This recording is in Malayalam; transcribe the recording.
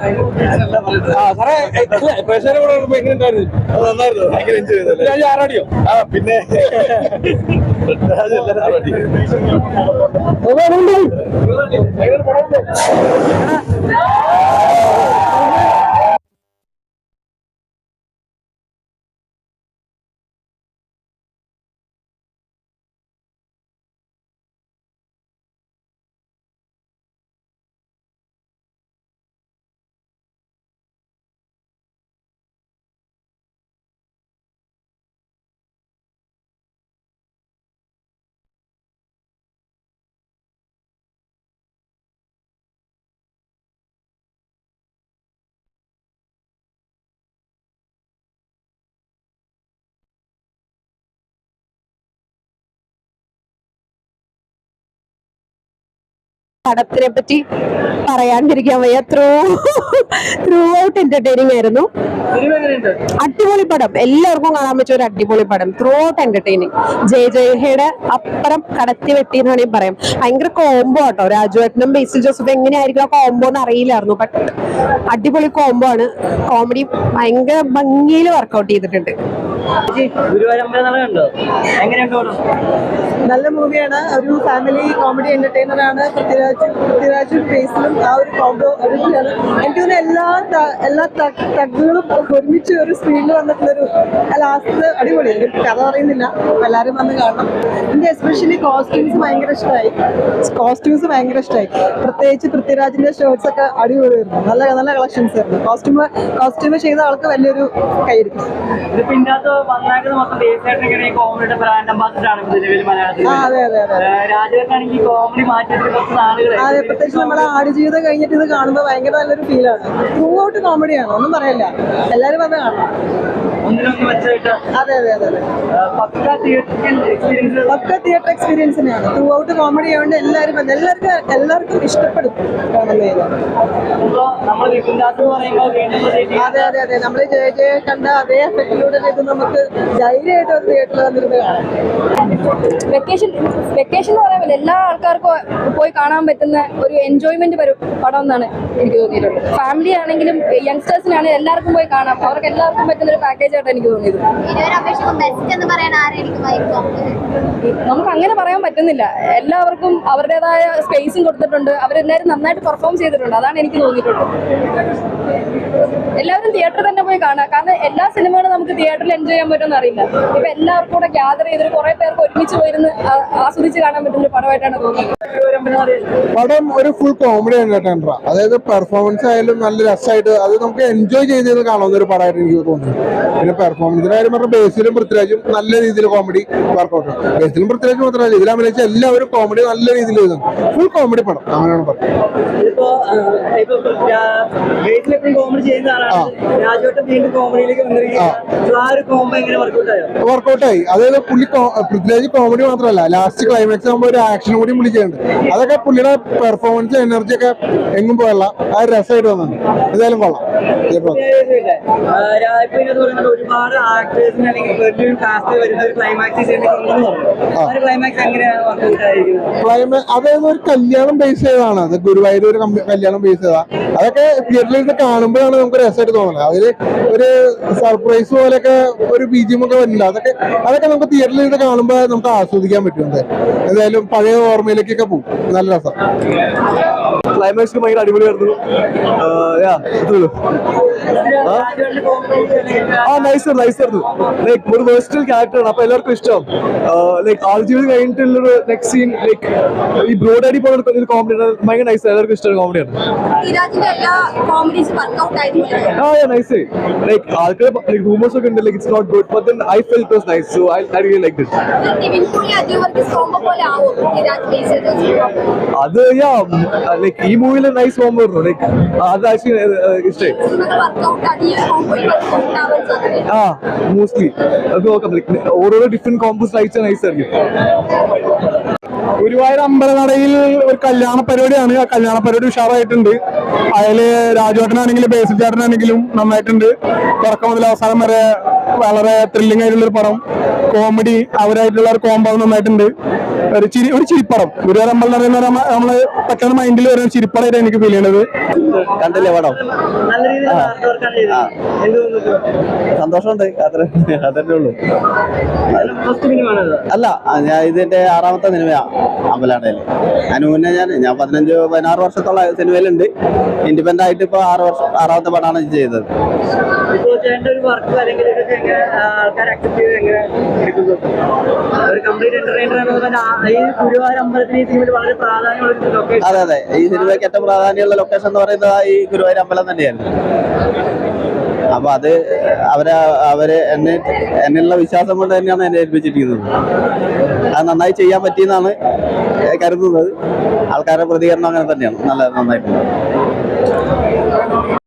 ആ സാറേ പ്രേക്ഷകരെ കൂടെ വരുമ്പോ എങ്ങനെ ഉണ്ടായിരുന്നു? നന്നായിരുന്നു. ഭയങ്കര എൻജോയ് ചെയ്തല്ലേ രാജ ആറാടിയോ ആ പിന്നെ. പടത്തിനെ പറ്റി പറയാണ്ടിരിക്കാൻ വയ്യ. ത്രൂ ത്രൂ ഔട്ട് എന്റർടൈനിങ് ആയിരുന്നു അടിപൊളി പടം. എല്ലാവർക്കും കാണാൻ പറ്റിയ ഒരു അടിപൊളി പടം. ത്രൂ ഔട്ട് എന്റർടൈനിങ് ജയ ജയഹയുടെ അപ്പുറം കടത്തി വെട്ടി എന്ന് വേണമെങ്കിൽ പറയാം. ഭയങ്കര കോംബോ ആട്ടോ. രാജുവേട്ടനും ബേസിൽ ജോസഫ് എങ്ങനെയായിരിക്കും ആ കോംബോ എന്ന് അറിയില്ലായിരുന്നു. ബട്ട് അടിപൊളി കോംബോ ആണ്. കോമഡി ഭയങ്കര ഭംഗിയിൽ വർക്കൗട്ട് ചെയ്തിട്ടുണ്ട്. നല്ല മൂവിയാണ്. ഒരു ഫാമിലി കോമഡി എന്റർടൈനർ ആണ്. പൃഥ്വിരാജ് പൃഥ്വിരാജ് ഫേസിലും ആ ഒരു കോമ്പോ അടിപൊളിയാണ്. എനിക്ക് തോന്നുന്നു എല്ലാ എല്ലാ തഗ്ഗുകളും ഒരുമിച്ച് ഒരു സ്ക്രീനിൽ വന്നിട്ടുള്ളൊരു ലാസ്റ്റ് അടിപൊളി. ഒരു കഥ പറയുന്നില്ല. എല്ലാവരും വന്ന് കാണണം. എന്റെ എസ്പെഷ്യലി കോസ്റ്റ്യൂംസ് ഭയങ്കര ഇഷ്ടമായി കോസ്റ്റ്യൂംസ് ഭയങ്കര ഇഷ്ടമായി പ്രത്യേകിച്ച് പൃഥ്വിരാജിന്റെ ഷർട്ട്സ് ഒക്കെ അടിപൊളിയായിരുന്നു. നല്ല നല്ല കളക്ഷൻസ് ആയിരുന്നു. കോസ്റ്റ്യൂം കോസ്റ്റ്യൂം ചെയ്ത ആൾക്ക് വലിയൊരു കൈയിരിക്കും ഇതിനകത്ത് വന്നേക്കുന്നത് മൊത്തം കോമഡിയുടെ ബ്രാൻഡ് നിലവിൽ മലയാളത്തിൽ അതെ അതെ അതെ രാജുവേട്ടാണെങ്കിൽ കോമഡി മാറ്റിയിട്ട് കുറച്ച് അതെ പ്രത്യേകിച്ച് നമ്മുടെ ആടുജീവിതം കഴിഞ്ഞിട്ട് ഇത് കാണുമ്പോൾ ഭയങ്കര നല്ലൊരു ഫീലാണ് ത്രൂ ഔട്ട് കോമഡിയാണ് ഒന്നും പറയല്ല. എല്ലാരും വന്ന് കാണണം. ഒന്നിനൊന്ന് വെച്ചായിട്ട് അതെ അതെ അതെ അതെ. പക്ക തിയേറ്ററിക്കൽ എക്സ്പീരിയൻസ് ഒക്കെ തിയേറ്റർ എക്സ്പീരിയൻസ് തന്നെയാണ്. ത്രൂ ഔട്ട് കോമഡി ആയതുകൊണ്ട് എല്ലാവരും എല്ലാവർക്കും എല്ലാവർക്കും ഇഷ്ടപ്പെടും കാണുന്നത് അതെ അതെ അതെ. നമ്മൾ ജയ ജയ കണ്ട അതേ എഫക്റ്റിലൂടെ ഇത് നമുക്ക് ധൈര്യമായിട്ട് ഒരു തിയേറ്ററിൽ വന്നിരുന്ന് കാണാം. വെക്കേഷൻ വെക്കേഷൻ എന്ന് പറയുമ്പോൾ എല്ലാ ആൾക്കാർക്കും പോയി കാണാൻ പറ്റുന്ന ഒരു എൻജോയ്മെന്റ് വരും പടം എന്നാണ് എനിക്ക് തോന്നിയിട്ടുള്ളത്. ഫാമിലി ആണെങ്കിലും യങ്സ്റ്റേഴ്സിനാണെങ്കിലും എല്ലാവർക്കും പോയി കാണാം. അവർക്ക് എല്ലാവർക്കും പറ്റുന്ന ഒരു പാക്കേജ് ആയിട്ട് എനിക്ക് തോന്നിയത്. നമുക്ക് അങ്ങനെ പറയാൻ പറ്റുന്നില്ല. എല്ലാവർക്കും അവരുടേതായ സ്പേസും കൊടുത്തിട്ടുണ്ട്. അവരെല്ലാവരും നന്നായിട്ട് പെർഫോം ചെയ്തിട്ടുണ്ട്. അതാണ് എനിക്ക് തോന്നിയിട്ടുള്ളത്. എല്ലാവരും തിയേറ്ററിൽ തന്നെ പോയി കാണാം കാരണം എല്ലാ സിനിമകളും നമുക്ക് തിയേറ്ററിൽ എൻജോയ് ചെയ്യാൻ പറ്റുമെന്ന് അറിയില്ല. ഇപ്പൊ എല്ലാവർക്കും കൂടെ ഗ്യാദർ ചെയ്തിട്ട് കുറെ പേർക്ക് ഒരുമിച്ച് പോയിരുന്ന് ആസ്വദിച്ച് കാണാൻ പറ്റുന്ന ഒരു പടമായിട്ടാണ് തോന്നിയത്. പടം ഒരു ഫുൾ കോമഡി എന്റർടൈനറാ അതായത് പെർഫോമൻസ് ആയാലും നല്ല രസമായിട്ട് അത് നമുക്ക് എൻജോയ് ചെയ്ത് കാണാവുന്ന ഒരു പടമായിട്ട് എനിക്ക് തോന്നുന്നു. പിന്നെ പെർഫോമൻസിന്റെ കാര്യം പറഞ്ഞാൽ ബേസിലും പൃഥ്വിരാജും നല്ല രീതിയിൽ കോമഡി വർക്കൗട്ട് ബേസിലും പൃഥ്വിരാജും മാത്രമല്ല ഇതിൽ അഭിനയിച്ച എല്ലാവരും കോമഡി നല്ല രീതിയിൽ എഴുതുന്നു ഫുൾ കോമഡി പടം അങ്ങനെയാണ് പറഞ്ഞത്. വർക്കൗട്ടായി അതായത് പുള്ളി പൃഥ്വിരാജ് കോമഡി മാത്രമല്ല ലാസ്റ്റ് ക്ലൈമാക്സ് ആകുമ്പോൾ ഒരു ആക്ഷൻ കൂടി പുള്ളി ചെയ്യുന്നുണ്ട്. അതൊക്കെ പുള്ളിയുടെ പെർഫോമൻസ് എനർജി ഒക്കെ എങ്ങും പോയല്ല ആ ഒരു രസമായിട്ട് വന്നു എന്തായാലും കൊള്ളാം. ഒരുപാട് ആക്ടേഴ്സിന് അല്ലെങ്കിൽ കാസ്റ്റ് വരുന്ന ഒരു ക്ലൈമാക്സ് ക്ലൈമാക്സ് അതായത് ഒരു കല്യാണം ബേസ് ചെയ്താണ് അത് ഗുരുവായൂർ ഒരു കല്യാണം ബേസ് ചെയ്താ അതൊക്കെ തിയേറ്ററിൽ കാണുമ്പോഴാണ് നമുക്ക് രസമായിട്ട് തോന്നുന്നത്. അതിൽ ഒരു സർപ്രൈസ് പോലെയൊക്കെ ഒരു ബീജിയം ഒക്കെ വരില്ല അതൊക്കെ അതൊക്കെ നമുക്ക് തിയേറ്ററിൽ കാണുമ്പോൾ നമുക്ക് ആസ്വദിക്കാൻ പറ്റും. എന്തായാലും എന്തായാലും പഴയ ഓർമ്മയിലേക്കൊക്കെ പോകും. നല്ല രസം. ക്ലൈമാക്സ് ഭയങ്കര അടിപൊളിയായിരുന്നു. ആ നൈസ് നൈസ് ആയിരുന്നു ലൈക്ക് ഒരു വേഴ്സ്റ്റൽ ക്യാരക്ടറാണ് അപ്പൊ എല്ലാവർക്കും ഇഷ്ടം. ലൈക്ക് ആൾജീവിതം കഴിഞ്ഞിട്ടുള്ളൊരു നെക്സ്റ്റ് സീൻ ലൈക്ക് ഈ ബ്രോഡാഡി പോലെ കോമഡി ഭയങ്കര നൈസ് എല്ലാവർക്കും ഇഷ്ടം കോമഡിയാണ് ആ നൈസ് ലൈക്ക് ആൾക്കാർ ലൈക്ക് റൂമേഴ്സ് ഒക്കെ ഉണ്ട്. Like it's not good but then I felt it was nice so I I really like this അത് യാ ലൈക്ക് ഈ മൂവിയിൽ നൈസ് കോംബോ ആയിരുന്നു ലൈക്ക് അത് ആക്ച്വലി ആ മോസ്റ്റ്ലി അത് നോക്കാം. ലൈക്ക് ഓരോരോ ഡിഫറെന്റ് കോംബോസ് അയച്ചാൽ നൈസ് ആയിരിക്കും. ഗുരുവായൂർ അമ്പലനടയിൽ ഒരു കല്യാണ പരിപാടിയാണ്. ആ കല്യാണ പരിപാടി ഉഷാറായിട്ടുണ്ട്. അതിൽ രാജുവേട്ടനാണെങ്കിലും ബേസിൽ ചേട്ടനാണെങ്കിലും നന്നായിട്ടുണ്ട്. തുടക്കം മുതൽ അവസാനം വരെ വളരെ ത്രില്ലിംഗ് ആയിട്ടുള്ള ഒരു പടം. കോമഡി അവരായിട്ടുള്ള ഒരു കോമ്പോ നന്നായിട്ടുണ്ട്. ഒരു ചിരി ഒരു ചിരിപ്പടം. ഗുരുവായൂർ അമ്പലം എന്ന് പറയുന്ന നമ്മ- നമ്മൾ പെട്ടെന്ന് മൈൻഡിൽ വരുന്ന ചിരിപ്പടമായിട്ട് എനിക്ക് ഫീൽ ചെയ്യണത്. കണ്ടില്ലേ പടം? നല്ല രീതിയിൽ ഹാർഡ് വർക്കാണ് ചെയ്തത് സന്തോഷമുണ്ട്. അത്ര അതന്നെ ഉള്ളൂ. അല്ല ഞാൻ ഇതിന്റെ ആറാമത്തെ സിനിമയാ അമ്പലാടയിൽ അതിന് മുന്നേ ഞാൻ ഞാൻ പതിനഞ്ച് പതിനാറ് വർഷത്തോളം സിനിമയിലുണ്ട് ഇൻഡിപെൻഡന്റ് ആയിട്ട് ഇപ്പൊ ആറ് വർഷം ആറാമത്തെ പടമാണ് ചെയ്തത്. ചേട്ടന്റെ ഒരു വർക്ക് അല്ലെങ്കിൽ ഇതൊക്കെ എങ്ങനെ ആൾക്കാർ അക്സെപ്റ്റ് ചെയ്ത് എങ്ങനെ എടുക്കുന്നു? ഒരു കംപ്ലീറ്റ് എന്റർടൈനർ ഈ ഗുരുവായൂർ അമ്പലത്തിന് ഈ സിനിമയിൽ വളരെ പ്രാധാന്യമുള്ള ലൊക്കേഷൻ അതെ അതെ. ഈ സിനിമയ്ക്ക് ഏറ്റവും പ്രാധാന്യമുള്ള ലൊക്കേഷൻ എന്ന് പറയുന്നത് ഈ ഗുരുവായൂർ അമ്പലം തന്നെയാണ് അപ്പൊ അത് അവരെ അവർ എന്നെ എന്നുള്ള വിശ്വാസം കൊണ്ട് തന്നെയാണ് എന്നെ ഏൽപ്പിച്ചിരിക്കുന്നത്. അത് നന്നായി ചെയ്യാൻ പറ്റിയെന്നാണ് കരുതുന്നത്. ആൾക്കാരുടെ പ്രതികരണം അങ്ങനെ തന്നെയാണ്. നല്ല നന്നായിട്ടുണ്ട്.